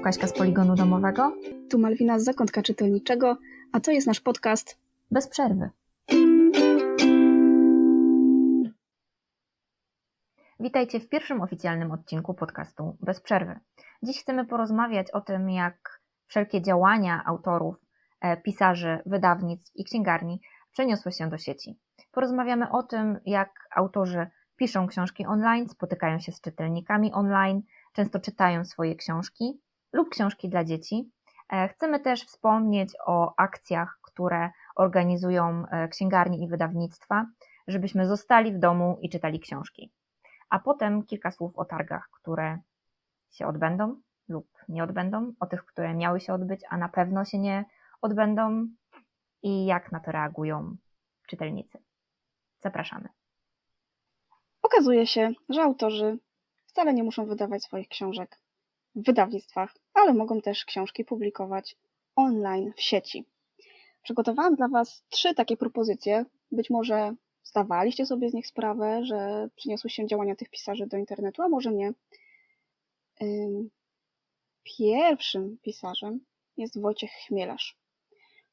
tu Kaśka z Poligonu Domowego. Tu Malwina z Zakątka Czytelniczego, a to jest nasz podcast Bez przerwy. Witajcie w pierwszym oficjalnym odcinku podcastu Bez przerwy. Dziś chcemy porozmawiać o tym, jak wszelkie działania autorów, e, pisarzy, wydawnictw i księgarni przeniosły się do sieci. Porozmawiamy o tym, jak autorzy piszą książki online, spotykają się z czytelnikami online, często czytają swoje książki lub książki dla dzieci. E, chcemy też wspomnieć o akcjach, które organizują e, księgarnie i wydawnictwa, żebyśmy zostali w domu i czytali książki. A potem kilka słów o targach, które się odbędą lub nie odbędą, o tych, które miały się odbyć, a na pewno się nie odbędą i jak na to reagują czytelnicy. Zapraszamy. Okazuje się, że autorzy wcale nie muszą wydawać swoich książek wydawnictwach, ale mogą też książki publikować online w sieci. Przygotowałam dla Was trzy takie propozycje. Być może zdawaliście sobie z nich sprawę, że przyniosły się działania tych pisarzy do internetu, a może nie. Pierwszym pisarzem jest Wojciech Chmielarz,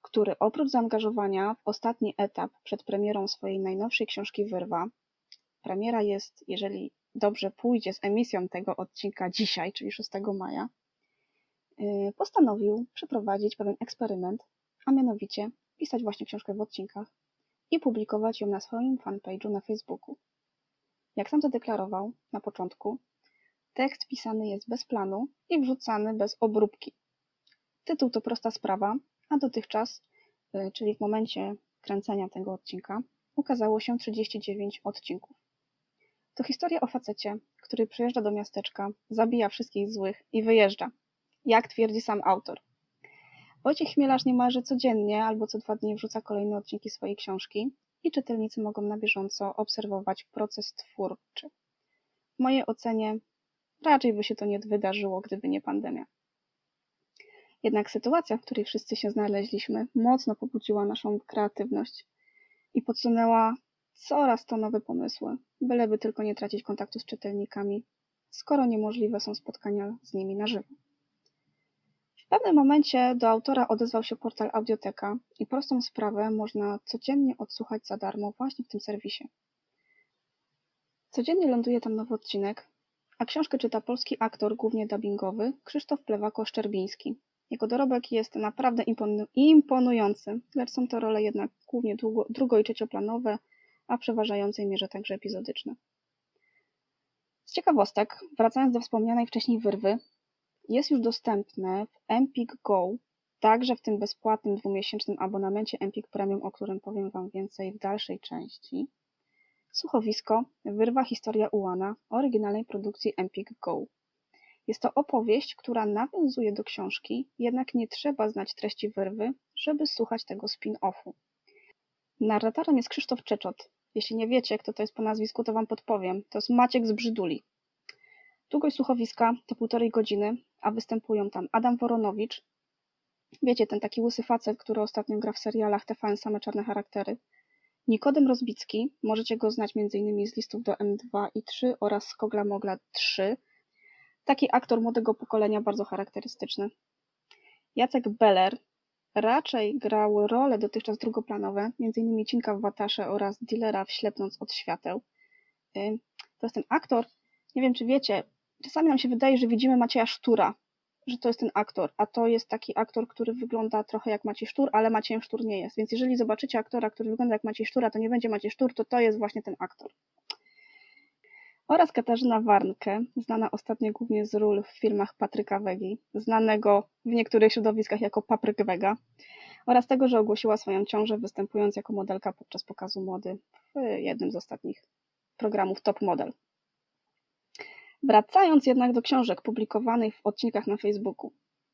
który oprócz zaangażowania w ostatni etap przed premierą swojej najnowszej książki Wyrwa, premiera jest, jeżeli dobrze pójdzie z emisją tego odcinka dzisiaj, czyli 6 maja, y, postanowił przeprowadzić pewien eksperyment, a mianowicie pisać właśnie książkę w odcinkach i publikować ją na swoim fanpage'u na Facebooku. Jak sam zadeklarował na początku, tekst pisany jest bez planu i wrzucany bez obróbki. Tytuł to prosta sprawa, a dotychczas, y, czyli w momencie kręcenia tego odcinka, ukazało się 39 odcinków. To historia o facecie, który przyjeżdża do miasteczka, zabija wszystkich złych i wyjeżdża. Jak twierdzi sam autor. Wojciech Chmielarz niemalże codziennie albo co dwa dni wrzuca kolejne odcinki swojej książki i czytelnicy mogą na bieżąco obserwować proces twórczy. W mojej ocenie raczej by się to nie wydarzyło, gdyby nie pandemia. Jednak sytuacja, w której wszyscy się znaleźliśmy, mocno pobudziła naszą kreatywność i podsunęła coraz to nowe pomysły, byleby tylko nie tracić kontaktu z czytelnikami, skoro niemożliwe są spotkania z nimi na żywo. W pewnym momencie do autora odezwał się portal Audioteka i prostą sprawę można codziennie odsłuchać za darmo właśnie w tym serwisie. Codziennie ląduje tam nowy odcinek, a książkę czyta polski aktor, głównie dubbingowy, Krzysztof Plewako-Szczerbiński. Jego dorobek jest naprawdę imponujący, lecz są to role jednak głównie drugo- i trzecioplanowe, a w przeważającej mierze także epizodyczne. Z ciekawostek, wracając do wspomnianej wcześniej wyrwy, jest już dostępne w Empik Go, także w tym bezpłatnym dwumiesięcznym abonamencie Empik Premium, o którym powiem Wam więcej w dalszej części. Słuchowisko Wyrwa Historia Ułana oryginalnej produkcji Empik Go. Jest to opowieść, która nawiązuje do książki, jednak nie trzeba znać treści wyrwy, żeby słuchać tego spin-offu. Narratorem jest Krzysztof Czeczot, jeśli nie wiecie, kto to jest po nazwisku, to wam podpowiem. To jest Maciek z Brzyduli. Długość słuchowiska to półtorej godziny, a występują tam Adam Woronowicz, wiecie, ten taki łysy facet, który ostatnio gra w serialach TVN Same Czarne Charaktery, Nikodem Rozbicki, możecie go znać m.in. z listów do M2 i 3 oraz z Kogla Mogla 3. Taki aktor młodego pokolenia, bardzo charakterystyczny. Jacek Beller, Raczej grał role dotychczas drugoplanowe, m.in. Cinka w Watasze oraz dealera w Ślepnąc od świateł. To jest ten aktor, nie wiem czy wiecie, czasami nam się wydaje, że widzimy Macieja Sztura, że to jest ten aktor, a to jest taki aktor, który wygląda trochę jak Maciej Sztur, ale Maciejem Sztur nie jest. Więc jeżeli zobaczycie aktora, który wygląda jak Maciej Sztur, a to nie będzie Maciej Sztur, to to jest właśnie ten aktor oraz Katarzyna Warnke, znana ostatnio głównie z ról w filmach Patryka Wegi, znanego w niektórych środowiskach jako Papryk Wega, oraz tego, że ogłosiła swoją ciążę występując jako modelka podczas pokazu mody w jednym z ostatnich programów Top Model. Wracając jednak do książek publikowanych w odcinkach na Facebooku.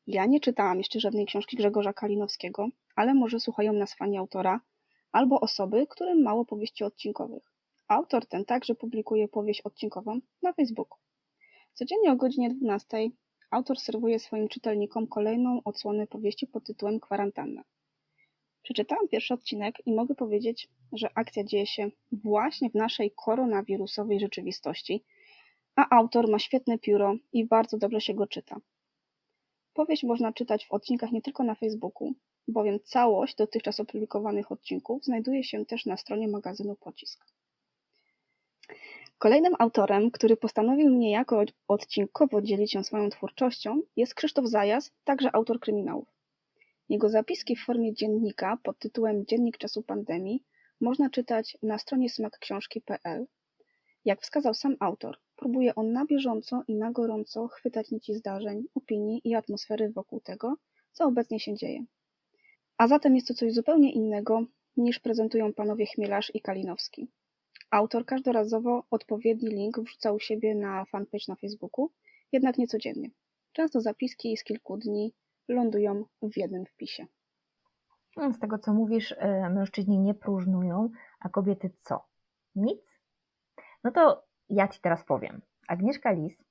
Ja nie czytałam jeszcze żadnej książki Grzegorza Kalinowskiego, ale może słuchają nas fani autora albo osoby, którym mało powieści odcinkowych. Autor ten także publikuje powieść odcinkową na Facebooku. Codziennie o godzinie 12 autor serwuje swoim czytelnikom kolejną odsłonę powieści pod tytułem Kwarantanna. Przeczytałam pierwszy odcinek i mogę powiedzieć, że akcja dzieje się właśnie w naszej koronawirusowej rzeczywistości, a autor ma świetne pióro i bardzo dobrze się go czyta. Powieść można czytać w odcinkach nie tylko na Facebooku, bowiem całość dotychczas opublikowanych odcinków znajduje się też na stronie magazynu Pocisk. Kolejnym autorem, który postanowił niejako odcinkowo dzielić się swoją twórczością, jest Krzysztof Zajas, także autor kryminałów. Jego zapiski w formie dziennika pod tytułem Dziennik czasu pandemii można czytać na stronie smakksiążki.pl. Jak wskazał sam autor, próbuje on na bieżąco i na gorąco chwytać nici zdarzeń, opinii i atmosfery wokół tego, co obecnie się dzieje. A zatem jest to coś zupełnie innego niż prezentują panowie Chmielarz i Kalinowski. Autor każdorazowo odpowiedni link wrzuca u siebie na fanpage na Facebooku, jednak niecodziennie. Często zapiski z kilku dni lądują w jednym wpisie. Z tego co mówisz, e, mężczyźni nie próżnują, a kobiety co? Nic? No to ja Ci teraz powiem. Agnieszka Lis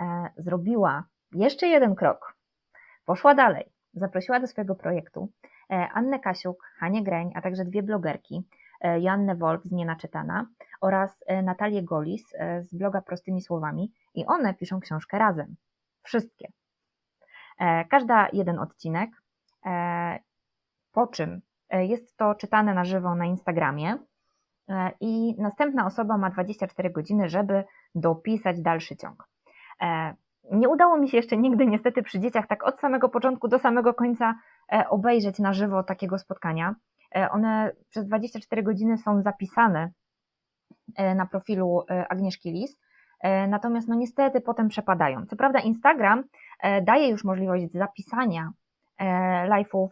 e, zrobiła jeszcze jeden krok. Poszła dalej. Zaprosiła do swojego projektu e, Annę Kasiuk, Hanię Greń, a także dwie blogerki, e, Joannę Wolf z Nienaczytana oraz e, Natalię Golis e, z bloga Prostymi Słowami i one piszą książkę razem. Wszystkie. Każda jeden odcinek, po czym jest to czytane na żywo na Instagramie i następna osoba ma 24 godziny, żeby dopisać dalszy ciąg. Nie udało mi się jeszcze nigdy niestety przy dzieciach tak od samego początku do samego końca obejrzeć na żywo takiego spotkania. E, One przez 24 godziny są zapisane e, na profilu e, Agnieszki Lis, natomiast no niestety potem przepadają. Co prawda Instagram daje już możliwość zapisania live'ów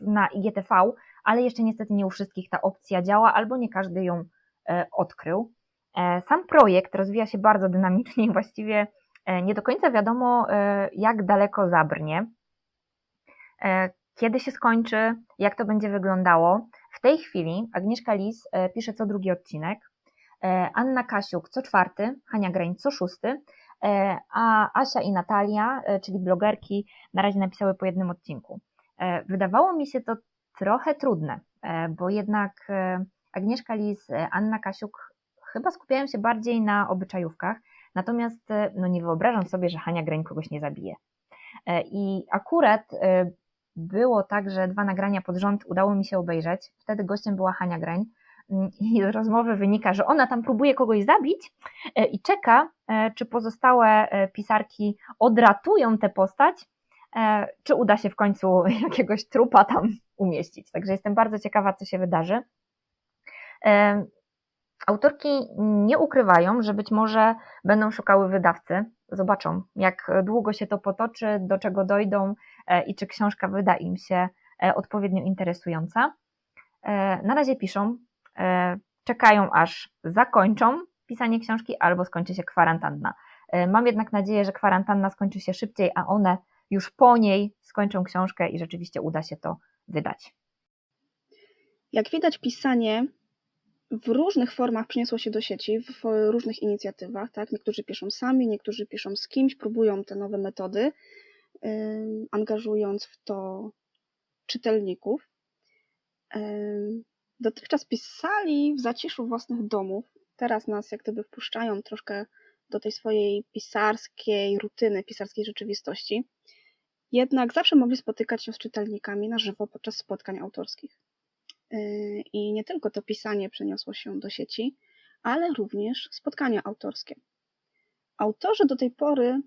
na IGTV, ale jeszcze niestety nie u wszystkich ta opcja działa, albo nie każdy ją odkrył. Sam projekt rozwija się bardzo dynamicznie i właściwie nie do końca wiadomo, jak daleko zabrnie, kiedy się skończy, jak to będzie wyglądało. W tej chwili Agnieszka Lis e, pisze co drugi odcinek, e, Anna Kasiuk co czwarty, Hania Grań co szósty, e, a Asia i Natalia, czyli blogerki, na razie napisały po jednym odcinku. Wydawało mi się to trochę trudne, bo jednak Agnieszka Lis, Anna Kasiuk chyba skupiają się bardziej na obyczajówkach, natomiast no nie wyobrażam sobie, że Hania Grań kogoś nie zabije. I akurat było tak, że dwa nagrania pod rząd udało mi się obejrzeć. Wtedy gościem była Hania Grań Mm, i z rozmowy wynika, że ona tam próbuje kogoś zabić e, i czeka, e, czy pozostałe e, pisarki odratują tę postać, czy uda się w końcu jakiegoś trupa tam umieścić. Także jestem bardzo ciekawa, co się wydarzy. Autorki nie ukrywają, że być może będą szukały wydawcy. Zobaczą, jak długo się to potoczy, do czego dojdą i czy książka wyda im się e, odpowiednio interesująca. E, Na razie piszą, e, czekają aż zakończą pisanie książki albo skończy się kwarantanna. E, Mam jednak nadzieję, że kwarantanna skończy się szybciej, a one już po niej skończą książkę i rzeczywiście uda się to wydać. Jak widać, pisanie w różnych formach przeniosło się do sieci, w różnych inicjatywach. Tak? Niektórzy piszą sami, niektórzy piszą z kimś, próbują te nowe metody, angażując w to czytelników. Dotychczas pisali w zaciszu własnych domów. Teraz nas jak gdyby wpuszczają troszkę do tej swojej pisarskiej rutyny, pisarskiej rzeczywistości. Jednak zawsze mogli spotykać się z czytelnikami na żywo podczas spotkań autorskich. Yy, I nie tylko to pisanie przeniosło się do sieci, ale również spotkania autorskie. Autorzy do tej pory,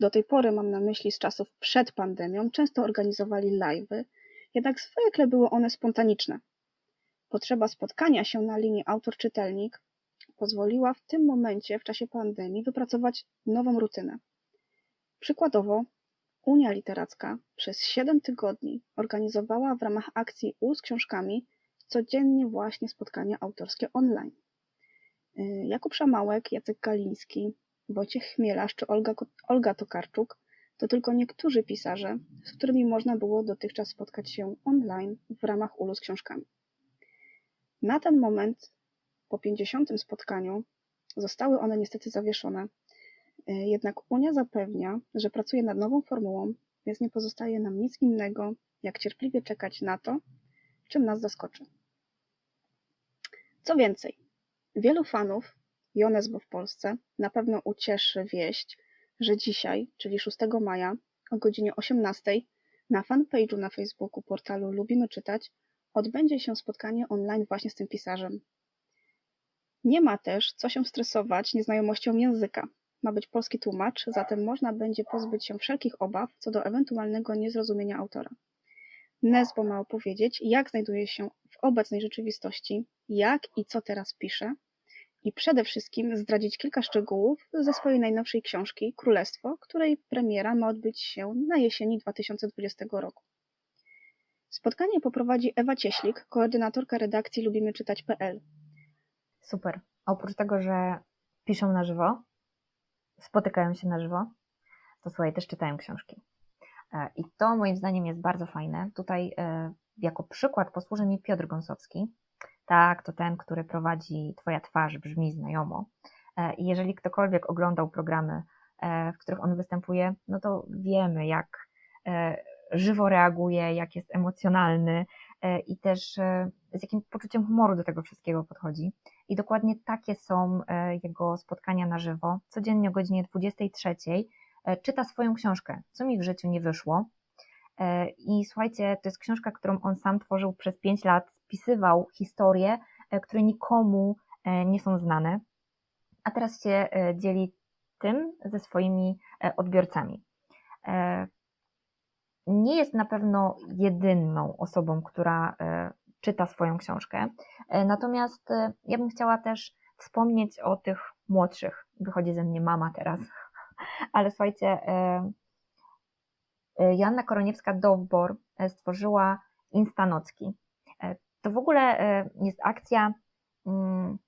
do tej pory mam na myśli z czasów przed pandemią, często organizowali live'y, jednak zwykle były one spontaniczne. Potrzeba spotkania się na linii autor-czytelnik pozwoliła w tym momencie, w czasie pandemii, wypracować nową rutynę. Przykładowo, Unia Literacka przez 7 tygodni organizowała w ramach akcji U z książkami codziennie właśnie spotkania autorskie online. Y, Jakub Szamałek, Jacek Galiński, Wojciech Chmielarz czy Olga, Olga Tokarczuk to tylko niektórzy pisarze, z którymi można było dotychczas spotkać się online w ramach ULU z książkami. Na ten moment, po 50. spotkaniu, zostały one niestety zawieszone. Y, Jednak Unia zapewnia, że pracuje nad nową formułą, więc nie pozostaje nam nic innego, jak cierpliwie czekać na to, czym nas zaskoczy. Co więcej, wielu fanów Jonesbo w Polsce na pewno ucieszy wieść, że dzisiaj, czyli 6 maja, o godzinie 18 na fanpage'u na Facebooku portalu Lubimy Czytać odbędzie się spotkanie online właśnie z tym pisarzem. Nie ma też co się stresować nieznajomością języka. Ma być polski tłumacz, zatem można będzie pozbyć się wszelkich obaw co do ewentualnego niezrozumienia autora. Nesbo ma opowiedzieć, jak znajduje się w obecnej rzeczywistości, jak i co teraz pisze, i przede wszystkim zdradzić kilka szczegółów ze swojej najnowszej książki Królestwo, której premiera ma odbyć się na jesieni 2020 roku. Spotkanie poprowadzi Ewa Cieślik, koordynatorka redakcji Lubimy Czytać.pl. Super. Oprócz tego, że piszą na żywo, spotykają się na żywo, to słuchaj, też czytają książki. E, I to moim zdaniem jest bardzo fajne. Tutaj e, jako przykład posłuży mi Piotr Gąsowski. Tak, to ten, który prowadzi Twoja twarz, brzmi znajomo. E, I jeżeli ktokolwiek oglądał programy, w których on występuje, no to wiemy, jak żywo reaguje, jak jest emocjonalny i też z jakim poczuciem humoru do tego wszystkiego podchodzi. I dokładnie takie są jego spotkania na żywo. Codziennie o godzinie 23 E, czyta swoją książkę, co mi w życiu nie wyszło. E, I słuchajcie, to jest książka, którą on sam tworzył przez 5 lat, spisywał historie, e, które nikomu nie są znane, a teraz się dzieli tym ze swoimi odbiorcami. Nie jest na pewno jedyną osobą, która czyta swoją książkę, natomiast ja bym chciała też wspomnieć o tych młodszych. Wychodzi ze mnie mama teraz, ale słuchajcie, e, e, Joanna Koroniewska-Dowbor e, stworzyła Instanocki. To w ogóle jest akcja mm,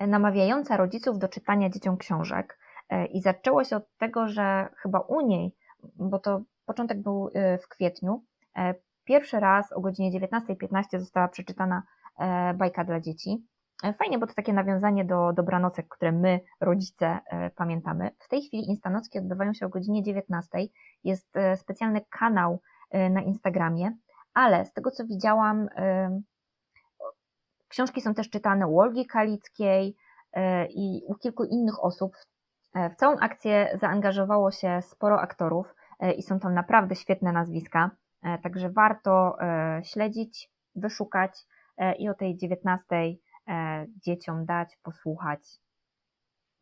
namawiająca rodziców do czytania dzieciom książek. I zaczęło się od tego, że chyba u niej, bo to początek był w kwietniu, pierwszy raz o godzinie 19.15 została przeczytana bajka dla dzieci. Fajnie, bo to takie nawiązanie do dobranocek, które my, rodzice, pamiętamy. W tej chwili Instanocki odbywają się o godzinie 19. Jest specjalny kanał na Instagramie, ale z tego co widziałam, książki są też czytane u Olgi Kalickiej i u kilku innych osób. W całą akcję zaangażowało się sporo aktorów i są tam naprawdę świetne nazwiska, także warto śledzić, wyszukać i o tej 19 E, dzieciom dać, posłuchać,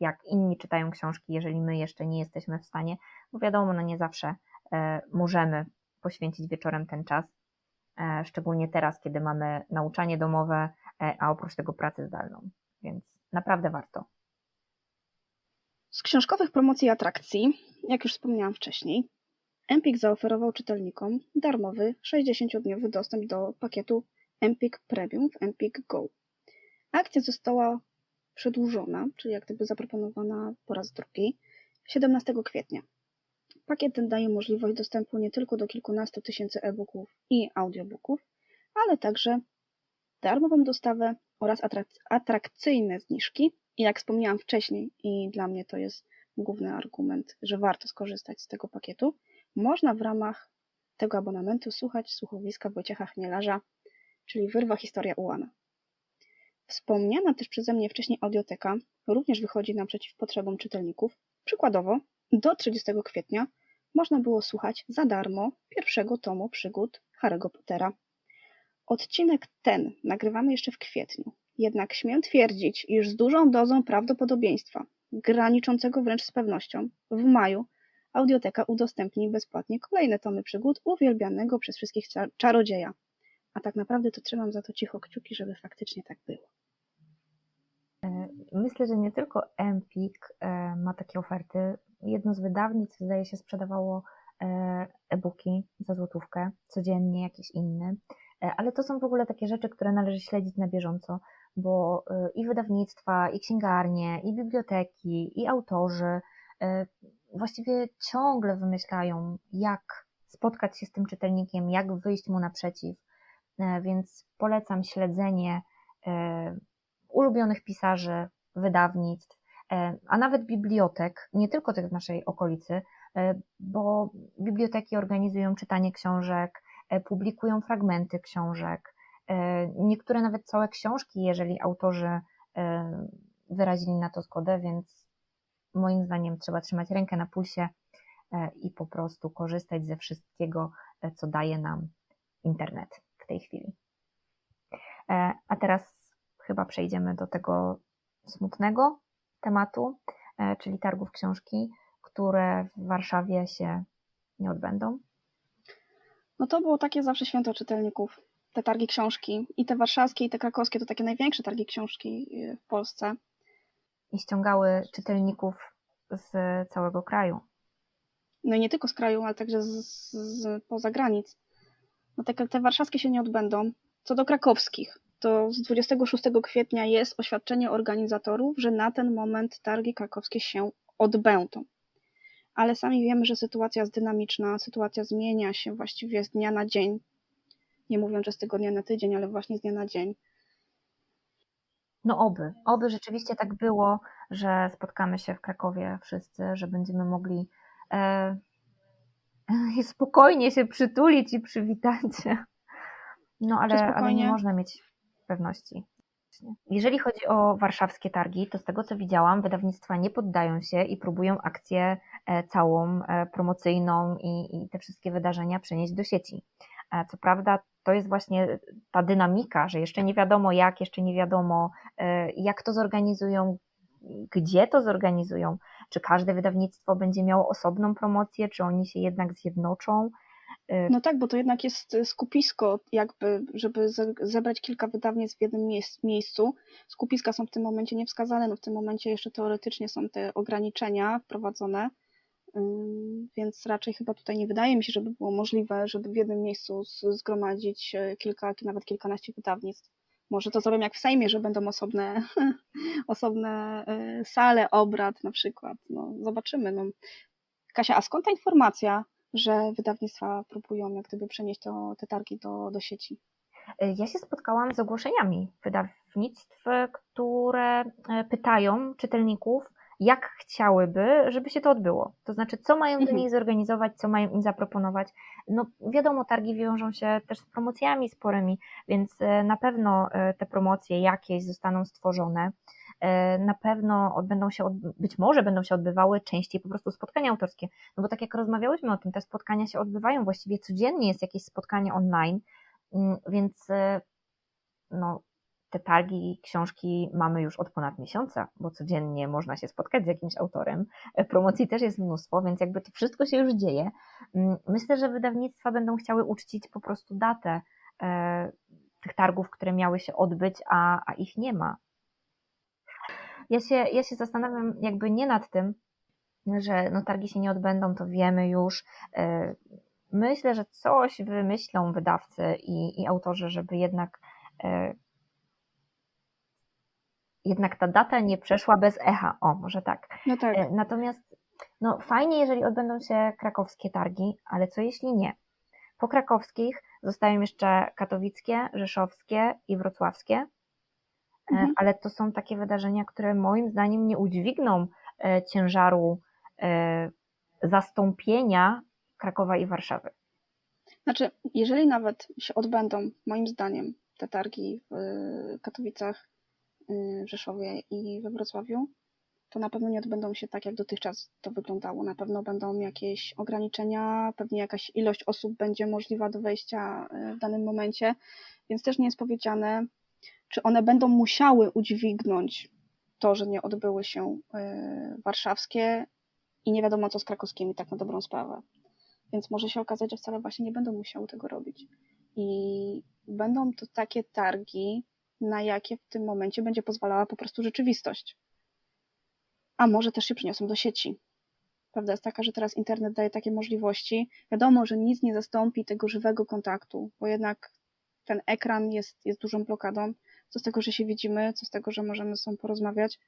jak inni czytają książki, jeżeli my jeszcze nie jesteśmy w stanie, bo wiadomo, no nie zawsze e, możemy poświęcić wieczorem ten czas, e, szczególnie teraz, kiedy mamy nauczanie domowe, a oprócz tego pracę zdalną, więc naprawdę warto. Z książkowych promocji atrakcji, jak już wspomniałam wcześniej, Empik zaoferował czytelnikom darmowy 60-dniowy dostęp do pakietu Empik Premium w Empik Go. Akcja została przedłużona, czyli jak gdyby zaproponowana po raz drugi, 17 kwietnia. Pakiet ten daje możliwość dostępu nie tylko do kilkunastu tysięcy e-booków i audiobooków, ale także darmową dostawę oraz atrakcyjne zniżki. I jak wspomniałam wcześniej, i dla mnie to jest główny argument, że warto skorzystać z tego pakietu, można w ramach tego abonamentu słuchać słuchowiska Wojciecha Chmielarza, czyli Wyrwa Historia Ułana. Wspomniana też przeze mnie wcześniej audioteka również wychodzi naprzeciw potrzebom czytelników. Przykładowo, do 30 kwietnia można było słuchać za darmo pierwszego tomu przygód Harry'ego Pottera. Odcinek ten nagrywamy jeszcze w kwietniu, jednak śmiem twierdzić, iż z dużą dozą prawdopodobieństwa, graniczącego wręcz z pewnością, w maju audioteka udostępni bezpłatnie kolejne tomy przygód uwielbianego przez wszystkich czarodzieja. A tak naprawdę to trzymam za to cicho kciuki, żeby faktycznie tak było. E, myślę, że nie tylko Empik e, ma takie oferty. Jedno z wydawnictw zdaje się sprzedawało e, e-booki za złotówkę, codziennie jakiś inny, ale to są w ogóle takie rzeczy, które należy śledzić na bieżąco, bo i wydawnictwa, i księgarnie, i biblioteki, i autorzy właściwie ciągle wymyślają, jak spotkać się z tym czytelnikiem, jak wyjść mu naprzeciw, więc polecam śledzenie ulubionych pisarzy, wydawnictw, e, a nawet bibliotek, nie tylko tych w naszej okolicy, e, bo biblioteki organizują czytanie książek, e, publikują fragmenty książek, niektóre nawet całe książki, jeżeli autorzy wyrazili na to zgodę, więc moim zdaniem trzeba trzymać rękę na pulsie i po prostu korzystać ze wszystkiego, co daje nam internet w tej chwili. A teraz chyba przejdziemy do tego smutnego tematu, czyli targów książki, które w Warszawie się nie odbędą. No to było takie zawsze święto czytelników. Te targi książki i te warszawskie i te krakowskie to takie największe targi książki w Polsce. I ściągały czytelników z całego kraju. No i nie tylko z kraju, ale także z, z poza granic. No te, te warszawskie się nie odbędą. Co do krakowskich, to z 26 kwietnia jest oświadczenie organizatorów, że na ten moment targi krakowskie się odbędą. Ale sami wiemy, że sytuacja jest dynamiczna, sytuacja zmienia się właściwie z dnia na dzień. Nie mówiąc, że z tygodnia na tydzień, ale właśnie z dnia na dzień. No oby, oby rzeczywiście tak było, że spotkamy się w Krakowie wszyscy, że będziemy mogli e, spokojnie się przytulić i przywitać. No ale, ale nie można mieć pewności. Jeżeli chodzi o warszawskie targi, to z tego co widziałam, wydawnictwa nie poddają się i próbują akcję e, całą e, promocyjną i, i te wszystkie wydarzenia przenieść do sieci. E, co prawda, to jest właśnie ta dynamika, że jeszcze nie wiadomo jak, jeszcze nie wiadomo jak to zorganizują, gdzie to zorganizują, czy każde wydawnictwo będzie miało osobną promocję, czy oni się jednak zjednoczą. Y, no tak, bo to jednak jest y, skupisko, jakby, żeby zebrać kilka wydawnictw w jednym miejscu. Skupiska są w tym momencie niewskazane, no w tym momencie jeszcze teoretycznie są te ograniczenia wprowadzone, więc raczej chyba tutaj nie wydaje mi się, żeby było możliwe, żeby w jednym miejscu zgromadzić y, kilka, nawet kilkanaście wydawnictw. Może to zrobią jak w Sejmie, że będą osobne, osobne sale obrad na przykład. No, zobaczymy. No. Kasia, a skąd ta informacja, że wydawnictwa próbują jak gdyby przenieść to, te targi do, do sieci. Ja się spotkałam z ogłoszeniami wydawnictw, które e, pytają czytelników, jak chciałyby, żeby się to odbyło. To znaczy, co mają mhm. do niej zorganizować, co mają im zaproponować. No wiadomo, targi wiążą się też z promocjami sporymi, więc e, na pewno e, te promocje jakieś zostaną stworzone. E, na pewno będą się, być może będą się odbywały częściej po prostu spotkania autorskie, no bo tak jak rozmawiałyśmy o tym, te spotkania się odbywają właściwie codziennie, jest jakieś spotkanie online, mm, więc e, no, te targi książki mamy już od ponad miesiąca, bo codziennie można się spotkać z jakimś autorem. E, promocji też jest mnóstwo, więc jakby to wszystko się już dzieje. Mm, myślę, że wydawnictwa będą chciały uczcić po prostu datę tych targów, które miały się odbyć, a, a ich nie ma ja się, ja się zastanawiam jakby nie nad tym, że no, targi się nie odbędą, to wiemy już. E, myślę, że coś wymyślą wydawcy i, i autorzy, żeby jednak e, jednak ta data nie przeszła bez echa. O, może tak. No tak. E, natomiast no, fajnie, jeżeli odbędą się krakowskie targi, ale co jeśli nie? Po krakowskich zostają jeszcze katowickie, rzeszowskie i wrocławskie. E, mhm. ale to są takie wydarzenia, które moim zdaniem nie udźwigną e, ciężaru e, zastąpienia Krakowa i Warszawy. Znaczy, jeżeli nawet się odbędą, moim zdaniem, te targi w Katowicach, w Rzeszowie i we Wrocławiu, to na pewno nie odbędą się tak, jak dotychczas to wyglądało. Na pewno będą jakieś ograniczenia, pewnie jakaś ilość osób będzie możliwa do wejścia w danym momencie, więc też nie jest powiedziane, czy one będą musiały udźwignąć to, że nie odbyły się e, warszawskie i nie wiadomo co z krakowskimi, tak na dobrą sprawę. Więc może się okazać, że wcale właśnie nie będą musiały tego robić. I będą to takie targi, na jakie w tym momencie będzie pozwalała po prostu rzeczywistość. A może też się przyniosą do sieci. Prawda jest taka, że teraz internet daje takie możliwości. Wiadomo, że nic nie zastąpi tego żywego kontaktu, bo jednak ten ekran jest, jest dużą blokadą co z tego, że się widzimy, co z tego, że możemy z sobą porozmawiać,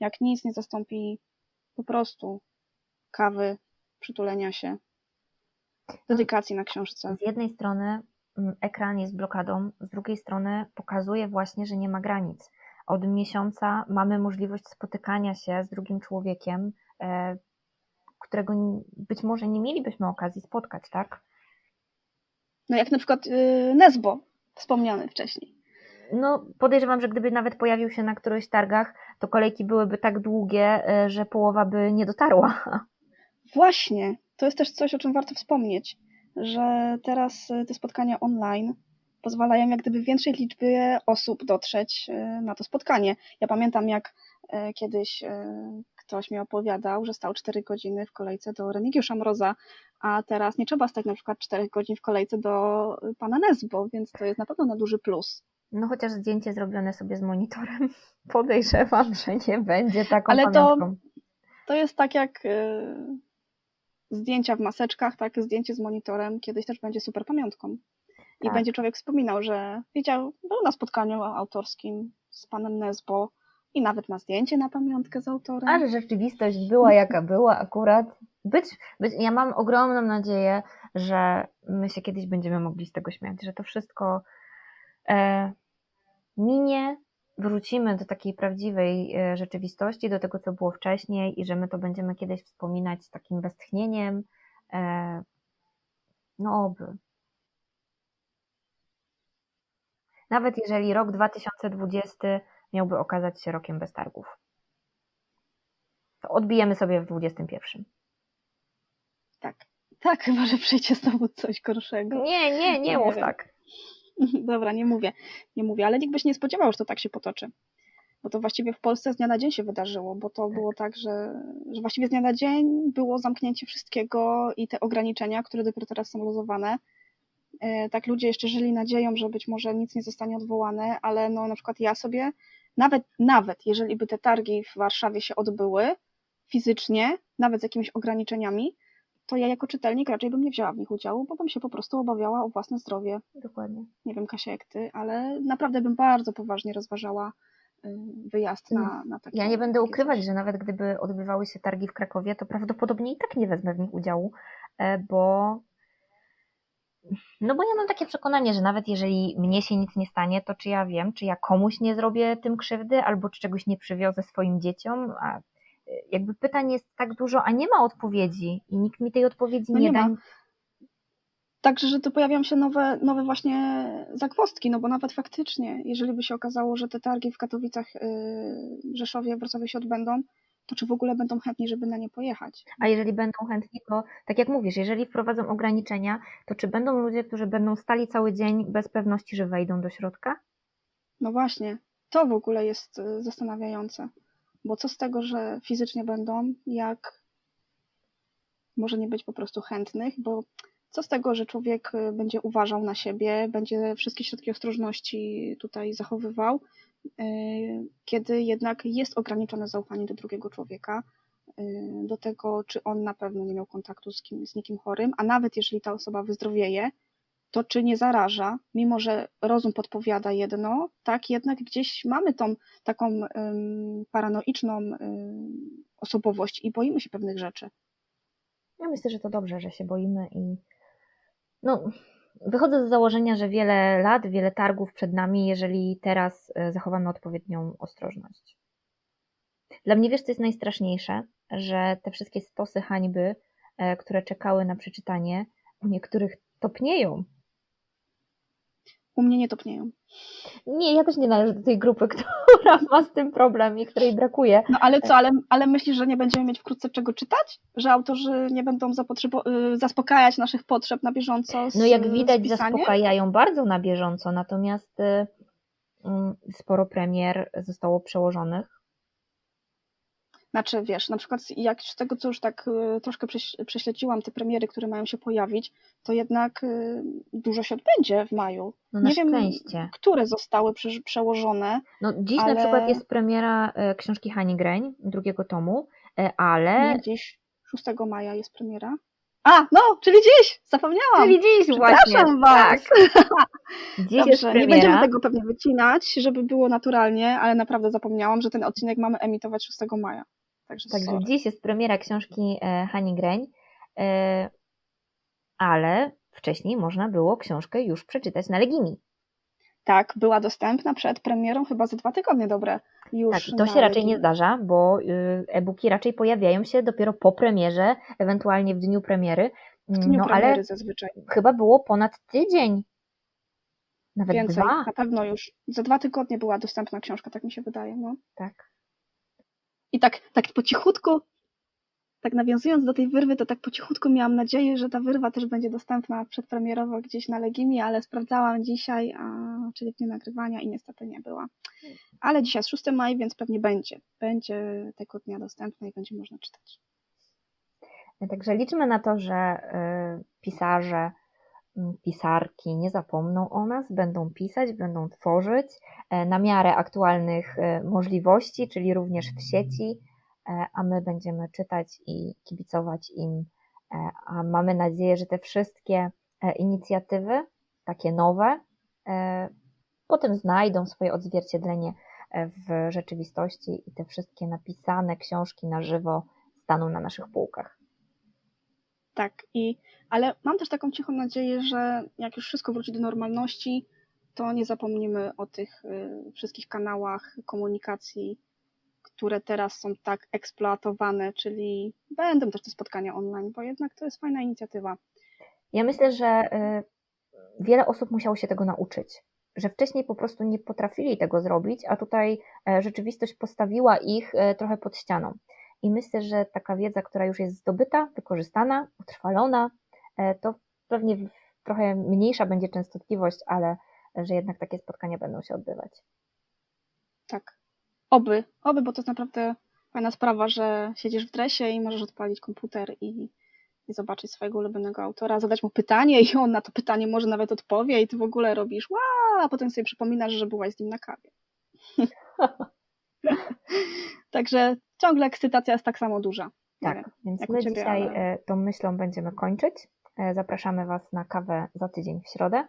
jak nic nie zastąpi po prostu kawy, przytulenia się, dedykacji na książce. Z jednej strony mm, ekran jest blokadą, z drugiej strony pokazuje właśnie, że nie ma granic. Od miesiąca mamy możliwość spotykania się z drugim człowiekiem, e, którego być może nie mielibyśmy okazji spotkać, tak? No jak na przykład yy, Nesbo, wspomniany wcześniej no, podejrzewam, że gdyby nawet pojawił się na którychś targach, to kolejki byłyby tak długie, e, że połowa by nie dotarła. Właśnie, to jest też coś, o czym warto wspomnieć, że teraz y, te spotkania online pozwalają jak gdyby większej liczbie osób dotrzeć y, na to spotkanie. Ja pamiętam, jak kiedyś ktoś mi opowiadał, że stał 4 godziny w kolejce do Remigiusza Mroza, a teraz nie trzeba stać na przykład 4 godzin w kolejce do pana Nesbo, więc to jest na pewno na duży plus. No chociaż zdjęcie zrobione sobie z monitorem, podejrzewam, że nie będzie taką Ale to- pamiątką. To jest tak jak y, zdjęcia w maseczkach, tak zdjęcie z monitorem kiedyś też będzie super pamiątką. I Tak. będzie człowiek wspominał, że wiedział, był na spotkaniu autorskim z panem Nesbo i nawet ma zdjęcie na pamiątkę z autorem. A że rzeczywistość była jaka była akurat. Być, być, ja mam ogromną nadzieję, że my się kiedyś będziemy mogli z tego śmiać, że to wszystko minie, wrócimy do takiej prawdziwej e, rzeczywistości, do tego, co było wcześniej i że my to będziemy kiedyś wspominać z takim westchnieniem. E, no oby. Nawet jeżeli rok 2020 miałby okazać się rokiem bez targów. To odbijemy sobie w 21. Tak. Tak, chyba, że przyjdzie znowu coś gorszego. Nie, nie, nie Nie mów tak. Dobra, nie mówię, nie mówię, ale nikt by się nie spodziewał, że to tak się potoczy. Bo to właściwie w Polsce z dnia na dzień się wydarzyło, bo to było tak, że, że właściwie z dnia na dzień było zamknięcie wszystkiego i te ograniczenia, które dopiero teraz są luzowane. E, Tak ludzie jeszcze żyli nadzieją, że być może nic nie zostanie odwołane, ale no na przykład ja sobie, nawet, nawet jeżeli by te targi w Warszawie się odbyły fizycznie, nawet z jakimiś ograniczeniami, to ja jako czytelnik raczej bym nie wzięła w nich udziału, bo bym się po prostu obawiała o własne zdrowie. Dokładnie. nie wiem Kasia jak ty, ale naprawdę bym bardzo poważnie rozważała y, wyjazd na, na takie Ja nie będę ukrywać, że nawet gdyby odbywały się targi w Krakowie, to prawdopodobnie i tak nie wezmę w nich udziału, e, bo no bo ja mam takie przekonanie, że nawet jeżeli mnie się nic nie stanie, to czy ja wiem, czy ja komuś nie zrobię tym krzywdy, albo czy czegoś nie przywiozę swoim dzieciom, a jakby pytań jest tak dużo, a nie ma odpowiedzi i nikt mi tej odpowiedzi No nie, nie da. Także, że tu pojawiają się nowe, nowe właśnie zagwozdki, no bo nawet faktycznie, jeżeli by się okazało, że te targi w Katowicach, y, Rzeszowie, Wrocławiu się odbędą, to czy w ogóle będą chętni, żeby na nie pojechać? A jeżeli będą chętni, to tak jak mówisz, jeżeli wprowadzą ograniczenia, to czy będą ludzie, którzy będą stali cały dzień bez pewności, że wejdą do środka? No właśnie, to w ogóle jest y, zastanawiające, bo co z tego, że fizycznie będą, jak może nie być po prostu chętnych, bo co z tego, że człowiek y, będzie uważał na siebie, będzie wszystkie środki ostrożności tutaj zachowywał, y, kiedy jednak jest ograniczone zaufanie do drugiego człowieka, y, do tego, czy on na pewno nie miał kontaktu z, kim, z nikim chorym, a nawet jeżeli ta osoba wyzdrowieje, to czy nie zaraża, mimo że rozum podpowiada jedno, tak jednak gdzieś mamy tą taką paranoiczną osobowość i boimy się pewnych rzeczy. Ja myślę, że to dobrze, że się boimy i no, wychodzę z założenia, że wiele lat, wiele targów przed nami, jeżeli teraz e, zachowamy odpowiednią ostrożność. Dla mnie wiesz, co jest najstraszniejsze, że te wszystkie stosy hańby, e, które czekały na przeczytanie, u niektórych topnieją. U mnie nie topnieją. Nie, ja też nie należę do tej grupy, która ma z tym problem i której brakuje. No ale co, ale, ale myślisz, że nie będziemy mieć wkrótce czego czytać? Że autorzy nie będą y, zaspokajać naszych potrzeb na bieżąco? Z, No jak widać, z pisaniem? zaspokajają bardzo na bieżąco, natomiast y, mm, sporo premier zostało przełożonych. Znaczy, wiesz, na przykład jak z tego, co już tak y, troszkę prześ- prześledziłam, te premiery, które mają się pojawić, to jednak y, dużo się odbędzie w maju. No na nie wiem, szczęście. które zostały prze- przełożone. No, dziś ale- na przykład jest premiera e, książki Hani Greń, drugiego tomu, e, ale... Nie, gdzieś 6 maja jest premiera. A, no, czyli dziś! Zapomniałam! Czyli dziś Przepraszam właśnie. was! Tak. Dziś jest Dobrze, nie będziemy premiera. tego pewnie wycinać, żeby było naturalnie, ale naprawdę zapomniałam, że ten odcinek mamy emitować 6 maja. Także, Także sorry. dziś jest premiera książki e, Hani Greń, ale wcześniej można było książkę już przeczytać na Legimi. Tak, była dostępna przed premierą chyba za dwa tygodnie dobre. Już Tak, to się raczej nie zdarza, bo y, e-booki raczej pojawiają się dopiero po premierze, ewentualnie w dniu premiery. W dniu No premiery ale zazwyczaj. chyba było ponad tydzień. Nawet Więcej, dwa. na pewno już. Za dwa tygodnie była dostępna książka, tak mi się wydaje. No. Tak. I tak, tak po cichutku tak nawiązując do tej wyrwy, to tak po cichutku miałam nadzieję, że ta wyrwa też będzie dostępna przedpremierowo gdzieś na Legimie, ale sprawdzałam dzisiaj, a, czyli dniu nagrywania i niestety nie była. Ale dzisiaj jest 6 maj, więc pewnie będzie. Będzie tego dnia dostępna i będzie można czytać. Także liczymy na to, że y, pisarze, pisarki nie zapomną o nas, będą pisać, będą tworzyć e, na miarę aktualnych e, możliwości, czyli również w sieci, e, a my będziemy czytać i kibicować im. A mamy nadzieję, że te wszystkie inicjatywy, takie nowe, potem znajdą swoje odzwierciedlenie w rzeczywistości i te wszystkie napisane książki na żywo staną na naszych półkach. Tak, i, ale mam też taką cichą nadzieję, że jak już wszystko wróci do normalności, to nie zapomnimy o tych y, wszystkich kanałach komunikacji, które teraz są tak eksploatowane, czyli będą też te spotkania online, bo jednak to jest fajna inicjatywa. Ja myślę, że y, wiele osób musiało się tego nauczyć, że wcześniej po prostu nie potrafili tego zrobić, a tutaj e, rzeczywistość postawiła ich e, trochę pod ścianą. I myślę, że taka wiedza, która już jest zdobyta, wykorzystana, utrwalona, e, to pewnie trochę mniejsza będzie częstotliwość, ale że jednak takie spotkania będą się odbywać. Tak. Oby, oby, bo to jest naprawdę fajna sprawa, że siedzisz w dresie i możesz odpalić komputer i, i zobaczyć swojego ulubionego autora, zadać mu pytanie i on na to pytanie może nawet odpowie i ty w ogóle robisz wow, a potem sobie przypominasz, że byłaś z nim na kawie. Także ciągle ekscytacja jest tak samo duża. Tak, wiem, więc my ciebie, dzisiaj ale... E, tą myślą będziemy kończyć. E, zapraszamy Was na kawę za tydzień w środę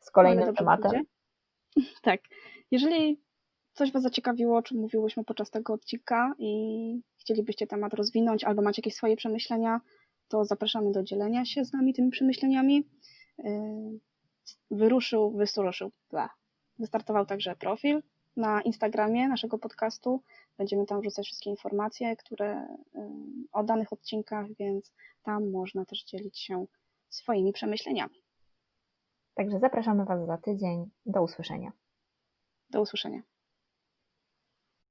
z kolejnym tematem. Będzie? Tak. Jeżeli coś Was zaciekawiło, o czym mówiłyśmy podczas tego odcinka i chcielibyście temat rozwinąć albo macie jakieś swoje przemyślenia, to zapraszamy do dzielenia się z nami tymi przemyśleniami. E, wyruszył, wystoruszył, wystartował także profil na Instagramie naszego podcastu. Będziemy tam wrzucać wszystkie informacje, które o danych odcinkach, więc tam można też dzielić się swoimi przemyśleniami. Także zapraszamy Was za tydzień. Do usłyszenia. Do usłyszenia.